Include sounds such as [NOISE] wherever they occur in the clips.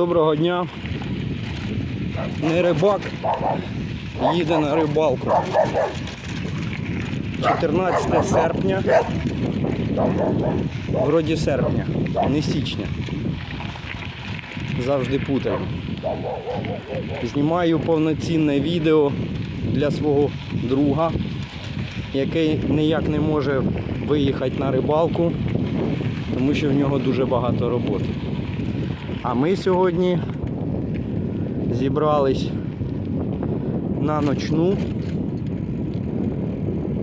Доброго дня. Не рибак їде на рибалку. 14 серпня. Вроді серпня, не січня. Завжди путаю. Знімаю повноцінне відео для свого друга, який ніяк не може виїхати на рибалку, тому що в нього дуже багато роботи. А ми сьогодні зібрались на ночну.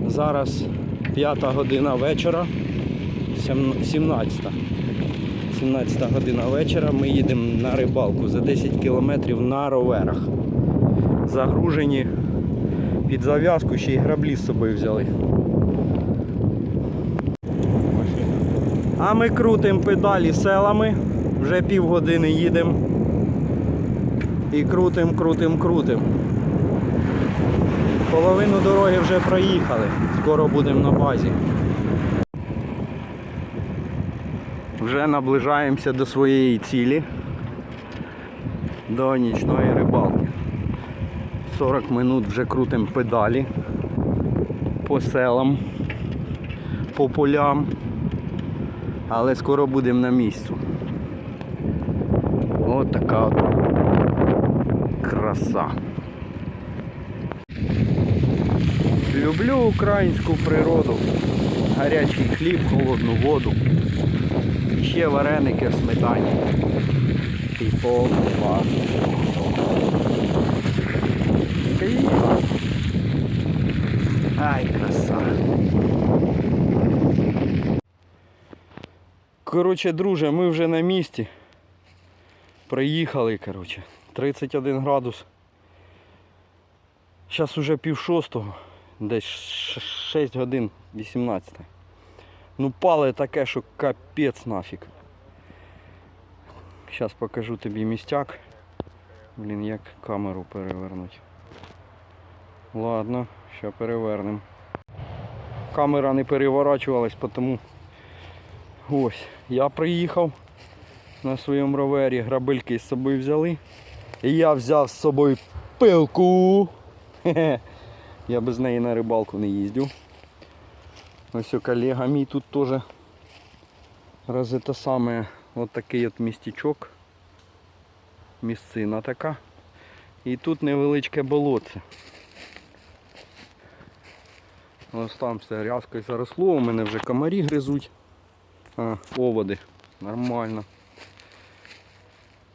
Зараз 5 година вечора, 17. 17 година вечора ми їдемо на рибалку за 10 кілометрів на роверах. Загружені під зав'язку, ще й граблі з собою взяли. А ми крутимо педалі селами, вже півгодини їдемо. І крутим, крутим, крутим. Половину дороги вже проїхали. Скоро будемо на базі. Вже наближаємося до своєї цілі. До нічної рибалки. 40 минут вже крутимо педалі по селам, по полям. Але скоро будемо на місці. Така краса. Люблю українську природу. Гарячий хліб, холодну воду. Ще вареники в сметані. І повну. Ай, краса. Коротше, друже, ми вже на місці. Приїхали, коротше. 31 градус. Зараз уже пів шостого, десь 6 годин 18. Ну пале таке, що капець нафіг. Зараз покажу тобі містяк. Блін, як камеру перевернуть. Ладно, що перевернемо. Камера не переворачувалась, тому ось я приїхав на своєму ровері, грабельки з собою взяли. І я взяв з собою пилку. [LAUGHS] Я без неї на рибалку не їздив. Ось колега мій тут теж раз це саме от такий от містечок. Місцина така. І тут невеличке болотце. Ось там все рязко заросло, у мене вже комарі гризуть. А, оводи. Нормально.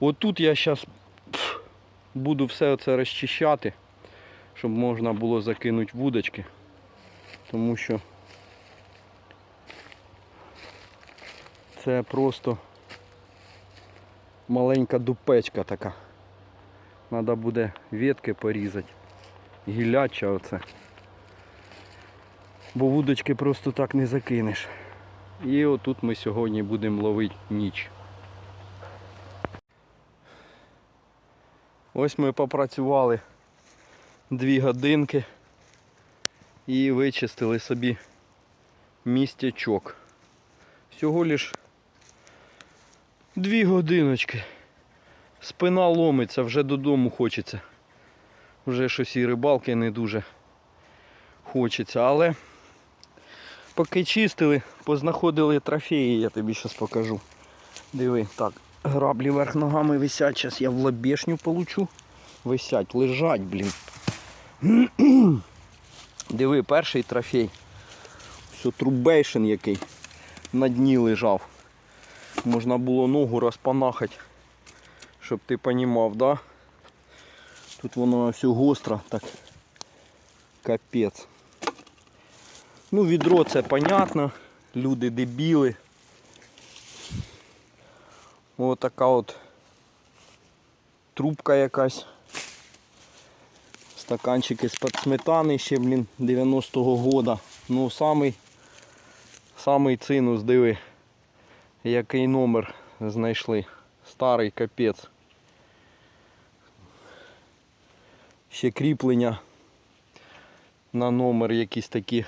Отут я зараз буду все це розчищати, щоб можна було закинути вудочки. Тому що це просто маленька дупечка така. Треба буде ветки порізати. Гіляча оце. Бо вудочки просто так не закинеш. І отут ми сьогодні будемо ловити ніч. Ось ми попрацювали дві годинки і вичистили собі містячок. Всього лиш дві годиночки. Спина ломиться, вже додому хочеться. Вже щось і рибалки не дуже хочеться, але поки чистили, познаходили трофеї, я тобі зараз покажу. Диви, так, граблі вверх ногами висять, зараз я в лобешню получу. Висять, лежать, блін. [CLEARS THROAT] Диви, перший трофей. Все трубейшин який на дні лежав. Можна було ногу розпанахати, щоб ти понімав, да? Тут воно все гостро, так капець. Ну, відро це понятно, люди дебіли. Ось така от трубка якась. Стаканчики з-під сметани ще, блін, 90-го года. Ну самий, самий цинус, диви, який номер знайшли. Старий капець. Ще кріплення на номер якісь такі.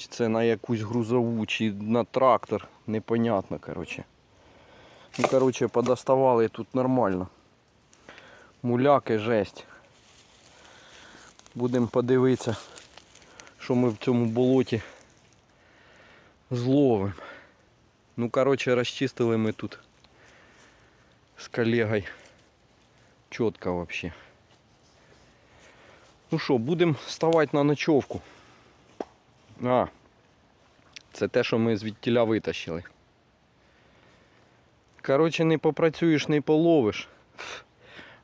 Чи це на якусь грузову, чи на трактор, непонятно, коротше. Ну, коротше, подоставали тут нормально. Муляки, жесть. Будемо подивитися, що ми в цьому болоті зловимо. Ну, коротше, розчистили ми тут з колегою. Чітко вообще. Ну що, будемо ставати на ночовку. А, це те, що ми звідтіля витащили. Коротше, не попрацюєш, не половиш.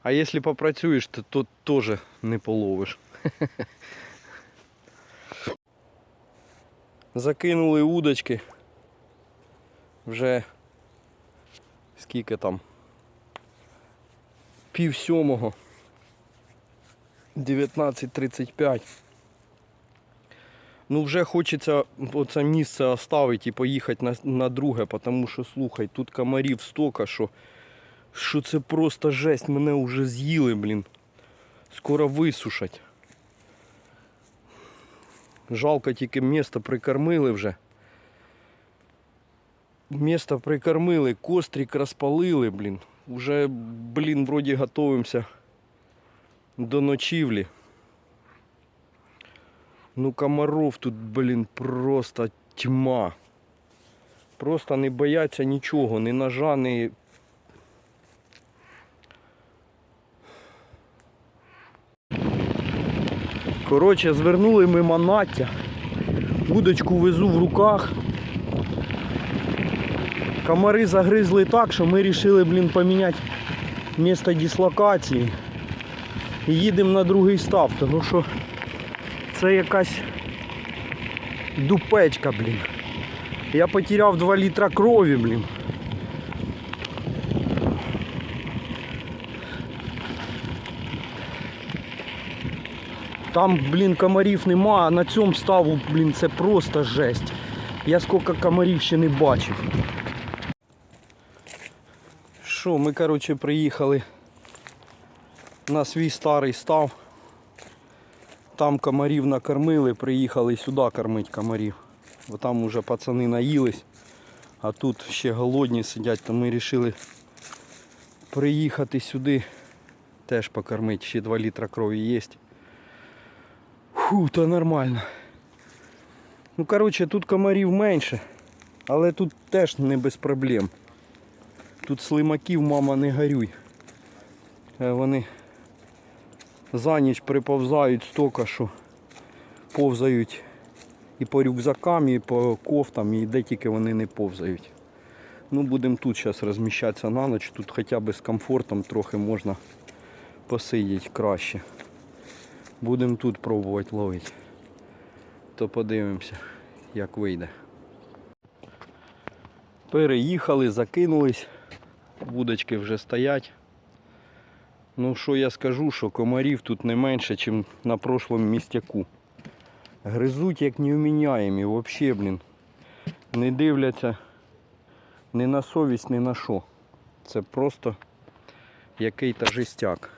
А якщо попрацюєш, то, то теж не половиш. Закинули удочки. Вже скільки там? Пів сьомого. 19.35. Ну вже хочеться оце місце оставити і поїхати на, на друге, тому що слухай, тут комарів стока, що, що це просто жесть, мене вже з'їли, блін. Скоро висушать. Жалко тільки місто прикормили вже. Місто прикормили, кострик розпалили, блін. Уже, блін, вроді готуємося до ночівлі. Ну комаров тут, блін, просто тьма. Просто не бояться нічого, ні ножа, ні... Коротше, звернули ми манаття. Удочку везу в руках. Комари загризли так, що ми вирішили, блін, поміняти місце дислокації. І їдемо на другий став, тому що це якась дупечка, блін. Я потеряв 2 літра крові, блін. Там, блін, комарів нема, а на цьому ставу, блін, це просто жесть. Я скільки комарів ще не бачив. Що, ми, коротше, приїхали на свій старий став. Там комарів накормили, приїхали сюди кормити комарів. Бо там уже пацани наїлись, а тут ще голодні сидять, то ми вирішили приїхати сюди теж покормити. Ще 2 літра крові є. Фу, то нормально. Ну коротше, тут комарів менше, але тут теж не без проблем. Тут слимаків, мама, не горюй. Е, Вони за ніч приповзають стільки, що повзають і по рюкзакам, і по кофтам, і де тільки вони не повзають. Ну, будемо тут зараз розміщатися на ніч, тут хоча б з комфортом трохи можна посидіти краще. Будемо тут пробувати ловити. То подивимося, як вийде. Переїхали, закинулись, вудочки вже стоять. Ну що я скажу, що комарів тут не менше, ніж на прошлому містяку. Гризуть як невміняємі, взагалі, блін. Не дивляться ні на совість, ні на що. Це просто який-то жестяк.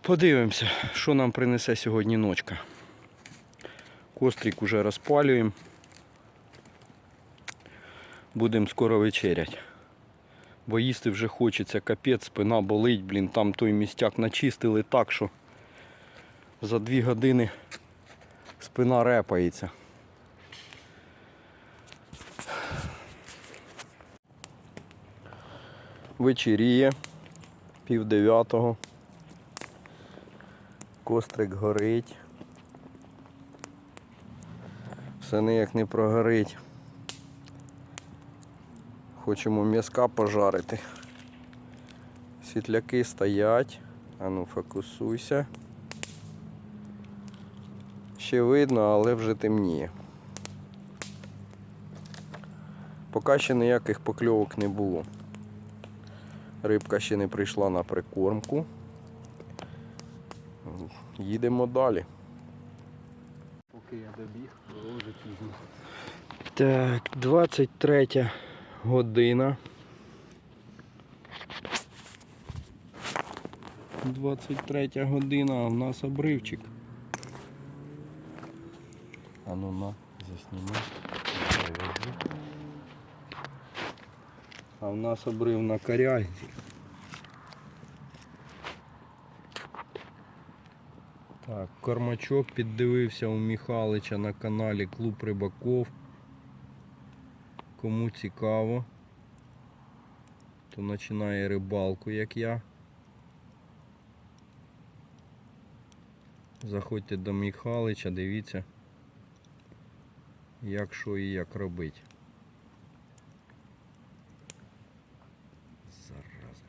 Подивимося, що нам принесе сьогодні ночка. Кострик уже розпалюємо. Будемо скоро вечерять. Бо їсти вже хочеться, капець, спина болить, блін, там той містяк начистили так, що за дві години спина репається. Вечеріє, пів дев'ятого. Кострик горить. Все ніяк не прогорить. Хочемо м'язка пожарити. Світляки стоять. А ну фокусуйся. Ще видно, але вже темніє. Поки ще ніяких покльовок не було. Рибка ще не прийшла на прикормку. Їдемо далі. Поки я добіг, вже пізно. Так, 23 година. 23 година, а в нас обривчик. А ну на. Завяжу. А в нас обрив на корязі. Так, кормачок піддивився у Михалича на каналі Клуб Рибаков. Кому цікаво, то починає рибалку, як я. Заходьте до Михалича, дивіться, як що і як робить. Зараза.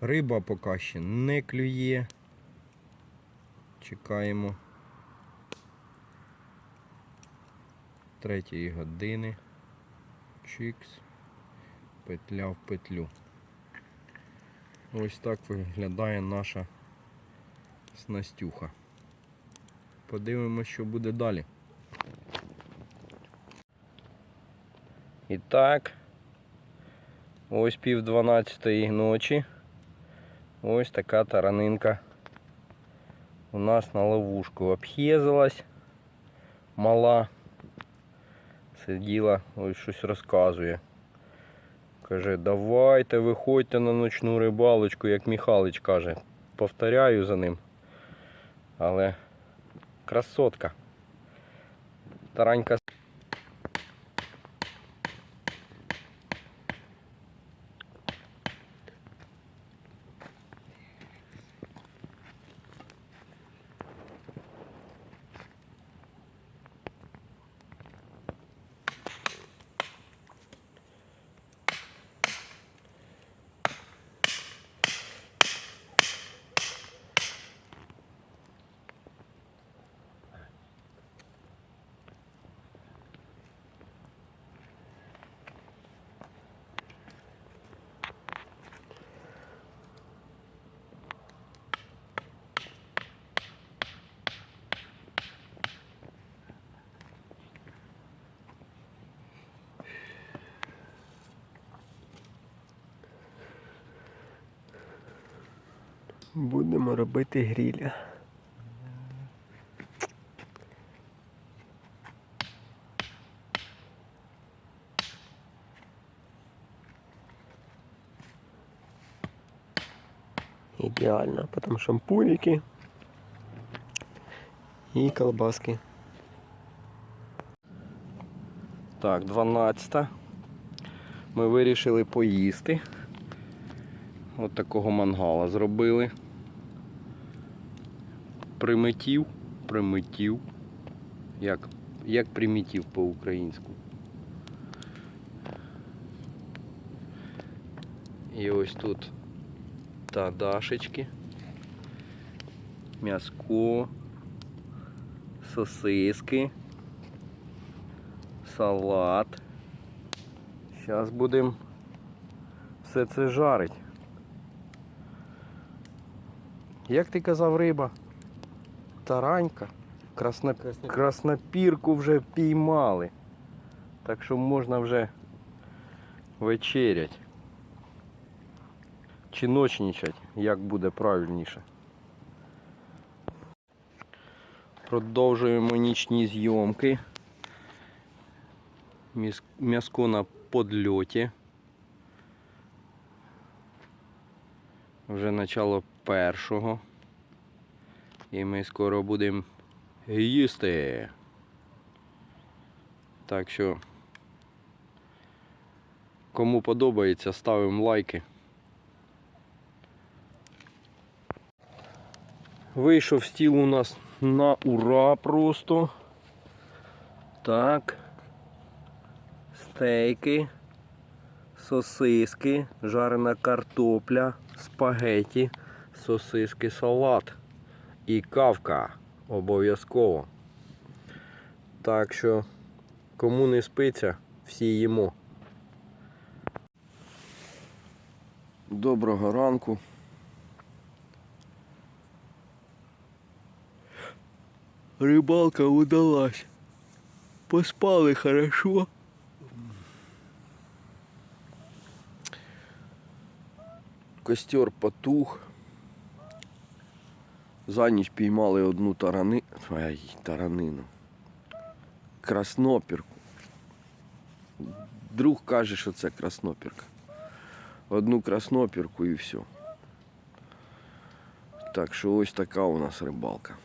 Риба поки ще не клює. Чекаємо третьої години. Чікс. Петля в петлю. Ось так виглядає наша снастюха. Подивимось, що буде далі. І так, ось пів дванадцятої ночі. Ось така таранинка у нас на ловушку обхєзилась. Мала. Сиділа, ось щось розказує. Каже, давайте виходьте на ночну рибалочку, як Михалич каже. Повторяю за ним. Але красотка. Таранька. Будемо робити гріля. Ідеально, потім шампурики і колбаски. Так, 12. Ми вирішили поїсти. От такого мангала зробили. Примитів. Примитів. Як, як примітів по-українську. І ось тут тадашечки. М'яско. Сосиски салат. Зараз будемо все це жарити. Як ти казав риба? Таранька. Красно... Краснопірку вже піймали. Так що можна вже вечерять. Чи ночнічать, як буде правильніше. Продовжуємо нічні зйомки. М'яско на подльоті. Вже начало першого. І ми скоро будемо їсти. Так що, кому подобається, ставимо лайки. Вийшов стіл у нас на ура просто. Так стейки, сосиски, жарена картопля, спагеті, сосиски, салат і кавка обов'язково. Так що, кому не спиться, всі їмо. Доброго ранку. Рибалка удалась. Поспали хорошо. Костер потух. За ніч піймали одну тарани... Ай, таранину. Краснопірку. Друг каже, що це краснопірка. Одну краснопірку і все. Так що ось така у нас рибалка.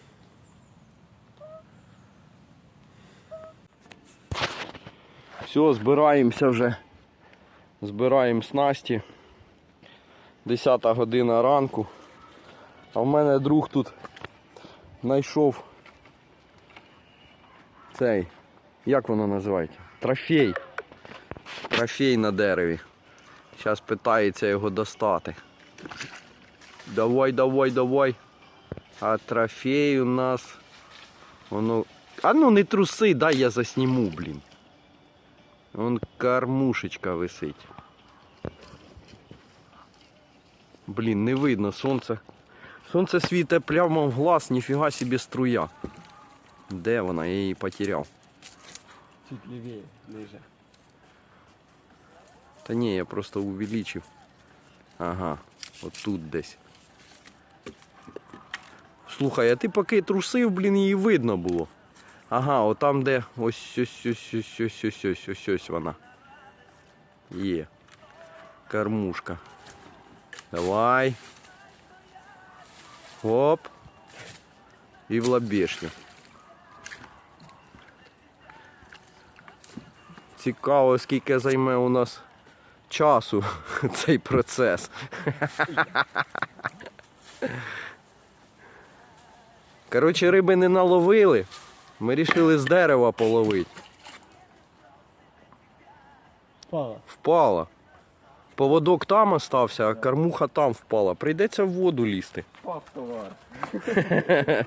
Все, збираємося вже. Збираємо снасті. 10 година ранку. А в мене друг тут знайшов цей, як воно називається? Трофей. Трофей на дереві. Зараз питається його достати. Давай, давай, давай. А трофей у нас. Воно. А ну не труси, дай я засніму, блін. Вон кормушечка висить. Блін, не видно сонце. Сонце світе прямо в глаз, ніфіга собі струя. Де вона? Я її потеряв. Чуть лівее, ниже. Та ні, я просто увеличив. Ага, от тут десь. Слухай, а ти поки трусив, блін, її видно було. Ага, отам де ось ось ось ось ось ось ось ось ось вона. Є. Кормушка. Давай. Оп. І в лобешню. Цікаво, скільки займе у нас часу [LAUGHS] цей процес. Коротше, риби не наловили. Ми вирішили з дерева половити. Пала. Впала. Поводок там остався, а кормуха там впала. Прийдеться в воду лізти. Пав товар. [LAUGHS]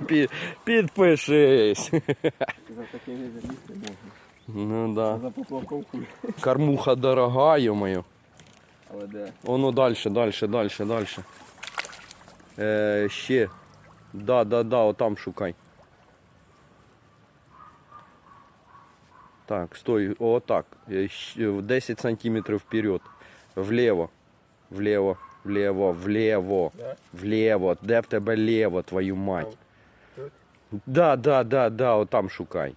Пі- Підпишись. За такими залізти можна. Ну да. За поплавком хуй. Кормуха дорога, йомаю. Але де? Воно далі, далі, далі, далі. Е, ще. Да, да, да, отам шукай. Так, стой, отак. Е, щ- в 10 сантиметрів вперед. Влево. Влево, влево, влево. Да? Влево. Де в тебе лево, твою мать? Тут? Да, да, да, да, отам шукай.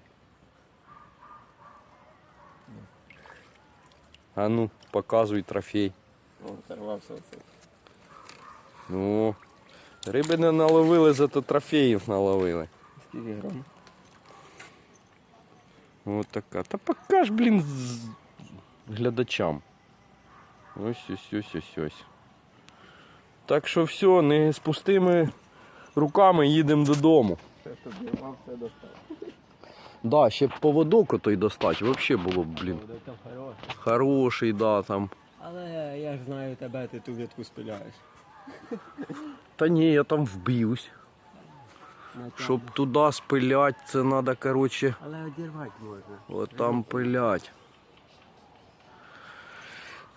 А ну, показуй трофей. О, оторвався оце. Ну, риби не наловили, зато трофеїв наловили. Скільки грам? Ось така. Та покаж, блін, з- глядачам. Ось ось ось ось ось. Так що все, не з пустими руками їдемо додому. Все, що дірвав, все достав. Да, ще б поводок отой достати, взагалі було б, блін. Там. Хороший, да, там. Але я ж знаю тебе, ти ту вітку спиляєш. Та ні, я там вб'юсь. Щоб туди спилять, це треба, коротше, Але одірвати можна. от там пилять.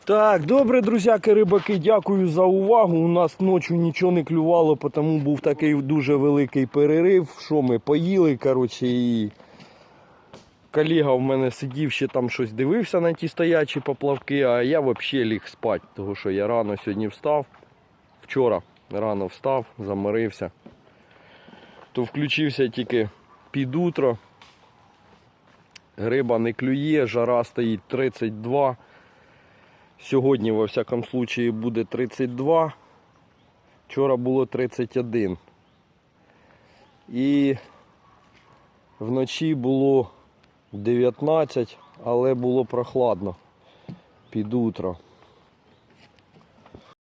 Так, добре, друзяки, рибаки, дякую за увагу. У нас ночі нічого не клювало, тому був такий дуже великий перерив. Що ми поїли, коротше, і колега в мене сидів, ще там щось дивився на ті стоячі поплавки, а я взагалі ліг спати, тому що я рано сьогодні встав. Вчора рано встав, заморився. То включився тільки під утро. Гриба не клює, жара стоїть 32. Сьогодні, во всякому случаї, буде 32. Вчора було 31. І вночі було 19, але було прохладно під утро.